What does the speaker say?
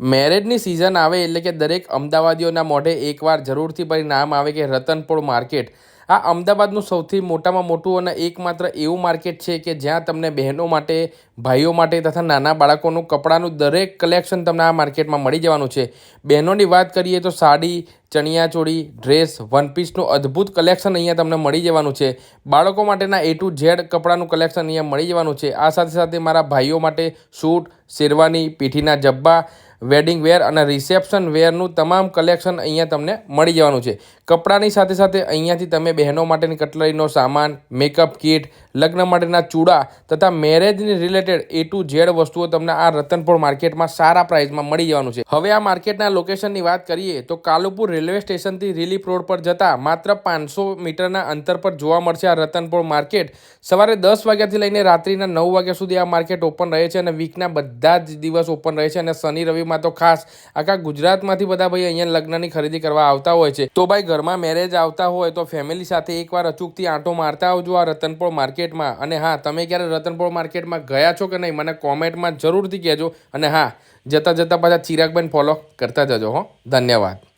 મેરેજની season આવે એટલે કે દરેક અમદાવાદીઓના મોઢે એકવાર જરૂરથી ભાઈ નામ આવે કે રતનપોળ માર્કેટ આ અમદાવાદનું સૌથી મોટામાં મોટું અને એકમાત્ર એવું માર્કેટ છે કે જ્યાં તમને બહેનો માટે, ભાઈઓ માટે તથા નાના બાળકોનું કપડાનું દરેક કલેક્શન તમને આ માર્કેટમાં મળી જવાનું છે. બહેનોની વાત કરીએ તો સાડી ચણિયાચોળી, ડ્રેસ વનપીસનું અદ્ભુત કલેક્શન અહીંયા તમને મળી જવાનું છે. બાળકો માટેના એ ટુ ઝેડ કપડાનું કલેક્શન અહીંયા મળી જવાનું છે. આ સાથે સાથે મારા ભાઈઓ માટે સૂટ, શેરવાની પીઠીના જબ્બા વેડિંગ વેર અને રિસેપ્શન વેરનું તમામ કલેક્શન અહીંયા તમને મળી જવાનું છે. કપડાની સાથે સાથે અહીંયાથી તમે બહેનો માટેની કટલરીનો સામાન મેકઅપ કિટ લગ્ન માટેના ચૂડા તથા મેરેજની રિલેટેડ એ ટુ ઝેડ વસ્તુઓ તમને આ રતનપુર માર્કેટમાં સારા પ્રાઇસમાં મળી જવાનું છે. હવે આ માર્કેટના લોકેશનની વાત કરીએ તો કાલુપુર રેલવે સ્ટેશનથી રિલીફ રોડ પર જતા માત્ર પાંચસો મીટરના અંતર પર જોવા મળશે આ રતનપુર માર્કેટ. સવારે દસ વાગ્યાથી લઈને રાત્રિના નવ વાગ્યા સુધી આ માર્કેટ ઓપન રહે છે અને વીકના બધા જ દિવસ ઓપન રહે છે અને શનિ રવિમાં તો ખાસ આખા ગુજરાતમાંથી બધા ભાઈ અહીંયા લગ્નની ખરીદી કરવા આવતા હોય છે. તો ભાઈ ઘરમાં મેરેજ આવતા હોય તો ફેમિલી સાથે એકવાર અચૂકથી આંટો મારતા આવજો આ રતનપોળ માર્કેટમાં. અને હા, તમે ક્યારે રતનપોળ માર્કેટમાં ગયા છો કે નહીં, મને કોમેન્ટમાં જરૂરથી કહેજો. અને હા, જતાં જતાં પાછા ચિરાગબેન ફોલો કરતા જજો હો. ધન્યવાદ.